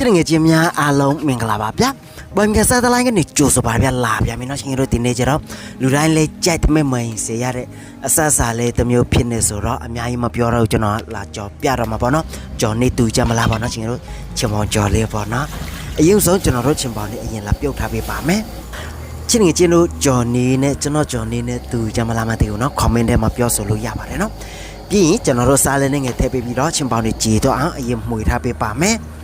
ကျန်ငယ်ချင်းများအားလုံးမင်္ဂလာပါဗျာ။ဘွမ်ကစားတလိုင်းကနေကြိုဆိုပါဗျာလာဗျာမင်းတို့ချင်းတို့ဒီနေ့ကျတော့လူတိုင်းလဲကြိုက်မဲ့မိုင်စေရတဲ့အဆအစာလဲတစ်မျိုးဖြစ်နေဆိုတော့အများကြီးမပြောတော့ကျွန်တော်လာကြော်ပြတော့မှာပေါ့နော်။ကြော်နေတူကြမလားပေါ့နော်ချင်းတို့ချင်ပေါင်းကြော်လေးပေါ့နော်။အရင်ဆုံးကျွန်တော်တို့ချင်ပေါင်းနေအရင်လာပြုတ်ထားပေးပါမယ်။ချင်းငယ်ချင်းတို့ကြော်နေနဲ့ကျွန်တော်ကြော်နေနဲ့တူကြမလားမသိဘူးနော်။ comment ထဲမှာပြောဆိုလို့ရပါတယ်နော်။ပြီးရင်ကျွန်တော်တို့စားလဲနေငယ်ထည့်ပေးပြီးတော့ချင်ပေါင်းနေကြည်တော့အောင်အရင်မှွေထားပေးပါမယ်။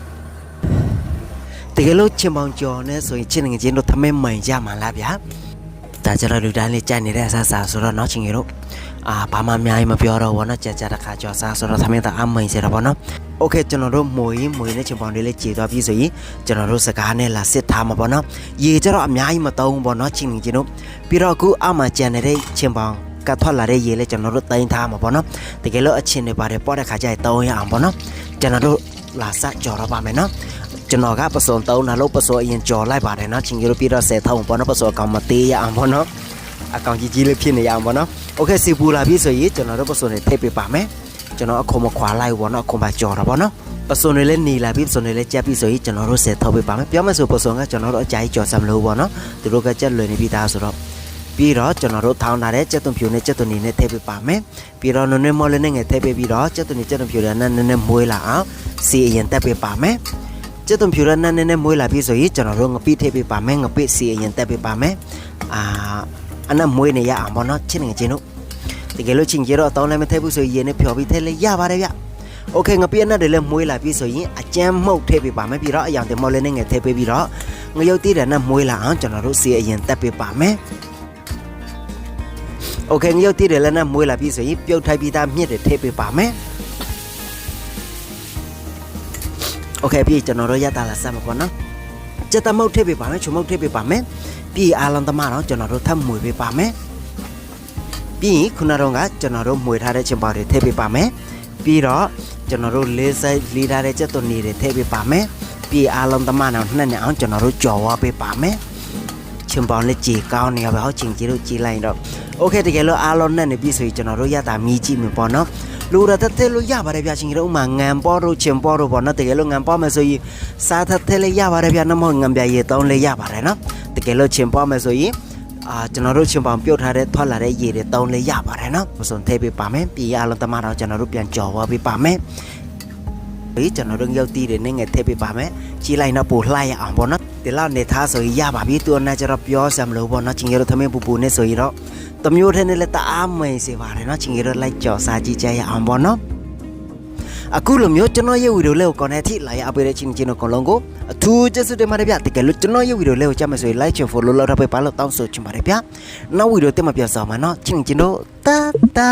ကယ်လို့ချင်ပေါင်ကျော်နဲ့ဆိုရင်ချင်းငယ်ချင်းတို့သမင်းမှန်ကြမှာလားဗျာဒါကြတော့လူတိုင်းလေးကြိုက်နေတဲ့အဆအဆဆိုတော့เนาะချင်းကြီးတို့အာဘာမှအများကြီးမပြောတော့ဘောเนาะကြာကြာတစ်ခါကြော်စားဆိုတော့သမင်းသားအမှန်စေတော့ဘောเนาะโอเคကျွန်တော်တို့မွေရင်မွေနဲ့ချင်ပေါင်လေးလေးကြေသွားပြီဆိုရင်ကျွန်တော်တို့စကားနဲ့လာစစ်ထားမှာပေါ့เนาะရေကြတော့အများကြီးမသုံးဘူးပေါ့เนาะချင်းငယ်ချင်းတို့ပြီးတော့အခုအမှကြံနေတဲ့ချင်ပေါင်ကထွက်လာတဲ့ရေလေးကျွန်တော်တို့တင်ထားမှာပေါ့เนาะတကယ်လို့အချင်းတွေပါတယ်ပေါ့တဲ့ခါကျရင်သုံးရအောင်ပေါ့เนาะကျွန်တော်တို့လာစကြော်တော့ပါမယ်เนาะ ကျွန်တော်ကပစုံသုံးတာလို့ပစုံအရင်ကြော်လိုက်ပါတယ်เนาะချင်းကြီးတို့ပြတော့10ထောင်ပေါ့เนาะပစုံအကောင်မသေးရအောင်ပေါ့เนาะအကောင်ကြီးကြီးလေးဖြစ်နေရအောင်ပေါ့เนาะโอเคစီပူလာပြီဆိုရင်ကျွန်တော်တို့ပစုံတွေထည့်ပေးပါမယ်ကျွန်တော်အခုမခွာလိုက်ဘူးပေါ့เนาะအခုမှကြော်တာပေါ့เนาะပစုံတွေလည်းနေလာပြီပစုံတွေလည်းကြက်ပြီဆိုရင်ကျွန်တော်တို့10ထောက်ပေးပါမယ်ပြောမယ်ဆိုပစုံကကျွန်တော်တို့အကြိုက်ကြော်စမ်းလို့ပေါ့เนาะသူတို့ကကြက်လွယ်နေပြီသားဆိုတော့ပြီးတော့ကျွန်တော်တို့ထောင်းထားတဲ့ကြက်သွန်ဖြူနဲ့ကြက်သွန်နီနဲ့ထည့်ပေးပါမယ်ပြီးတော့နွနွမော်လေးနဲ့ငယ်ထည့်ပေးပြီးတော့ကြက်သွန်နီကြက်သွန်ဖြူနဲ့နည်းနည်းမွေးလာအောင်စီအရင်တက်ပေးပါမယ် ကျက်သွန်ဖြူရနန်းနဲ့မွေးလာပြီဆိုရင်ကျွန်တော်တို့ငပိထည့်ပေးပါမယ်ငပိစီအရင်တက်ပေးပါမယ်အာအနက်မွေးနေရအောင်ပေါ့နော်ချစ်နေချင်းတို့တကယ်လို့ချင်းကြတော့တောင်းလည်းမထည့်ဘူးဆိုရင်ရေနဲ့ဖြော်ပြီးထည့်လဲရပါတယ်ဗျโอเคငပိအနက်တွေလည်းမွေးလာပြီဆိုရင်အကျန်းမှုတ်ထည့်ပေးပါမယ်ပြီးတော့အယောင်တင်မော်လည်းနဲ့ငယ်ထည့်ပေးပြီးတော့ငရုတ်တီးတဲ့နဲ့မွေးလာအောင်ကျွန်တော်တို့စီအရင်တက်ပေးပါမယ်โอเคငရုတ်တီးတယ်လည်းနဲ့မွေးလာပြီဆိုရင်ပြုတ်ထိုက်ပြီးသားမြစ်တွေထည့်ပေးပါမယ် โอเคพี่ကျွန်တော်တို့ရတာလာစမ်းမှာပေါ့နော်စက်တမုတ်ထည့်ပေးပါမယ်ချုံမုတ်ထည့်ပေးပါမယ်ပြီးအာလန်သမားတော့ကျွန်တော်တို့ထပ်မွေပေးပါမယ်ပြီးရင်ခုနတော့ကကျွန်တော်တို့မွေထားတဲ့ချင်ပါတွေထည့်ပေးပါမယ်ပြီးတော့ကျွန်တော်တို့လေးဆိုင်လေးထားတဲ့စက်သွန်နေတွေထည့်ပေးပါမယ်ပြီးအာလန်သမားတော့နှက်နေအောင်ကျွန်တော်တို့ကြော်ဝါပေးပါမယ် ချင်ပေါင်လေးကြည်ကောင်းနေရပါဟောချင်ကြီးတို့ကြည်လိုက်တော့โอเคတကယ်လို့အားလုံးနဲ့နေပြီဆိုရင်ကျွန်တော်တို့ရတာမြည်ကြည့်မယ်ပေါ့နော် လူရတဲ့တဲလို့ရပါတယ်ဗျာရှင်ကြီးတို့ဥမာငံပေါ်တို့ချင်ပေါ်တို့ပေါ့နော်တကယ်လို့ငံပေါ်မယ်ဆိုရင်စားသတဲ့လေးရပါတယ်ဗျာနမငံပြရေတောင်းလေးရပါတယ်နော်တကယ်လို့ချင်ပေါ်မယ်ဆိုရင်အာကျွန်တော်တို့ချင်ပေါင်ပြုတ်ထားတဲ့ထွက်လာတဲ့ရေတွေတောင်းလေးရပါတယ်နော်မစုံသေးပေးပါမယ်ပြီးရအောင်တမတော့ကျွန်တော်တို့ပြန်ကြော်ဝပေးပါမယ်ဒီကျွန်တော်တို့ရောက်တီးတွေနဲ့ငယ်ထည့်ပေးပါမယ်ကြီးလိုက်တော့ပို့လှရအောင်ပေါ့နော် ဒီလောက်နေသားဆိုရင်ရပါပြီသူနဲ့ကျတော့ပြောစမ်းမလို့ပေါ့နော်ချင်းကြီးတို့သမင်းပူပူနဲ့ဆိုရင်တော့ တမျိုးထဲနဲ့လည်းတအားမိန်စေပါတယ်เนาะချင်းကြီးတို့လိုက်ကြော်စားကြည့်ကြရအောင်ပေါ့နော်အခုလိုမျိုးကျွန်တော်ရဲ့ဗီဒီယိုလေးကို connect ထိလာရအပေးတဲ့ချင်းချင်းတို့အကုန်လုံးကိုအထူးကျေးဇူးတင်ပါတယ်ဗျတကယ်လို့ကျွန်တော်ရဲ့ဗီဒီယိုလေးကိုကြည့်မယ်ဆိုရင် like ချင် follow လုပ်ထားပေးပါလို့တောင်းဆိုချင်ပါတယ်ဗျနောက်ဗီဒီယိုတက်မှာပြန်ဆောင်မှာเนาะချင်းချင်းတို့တာတာ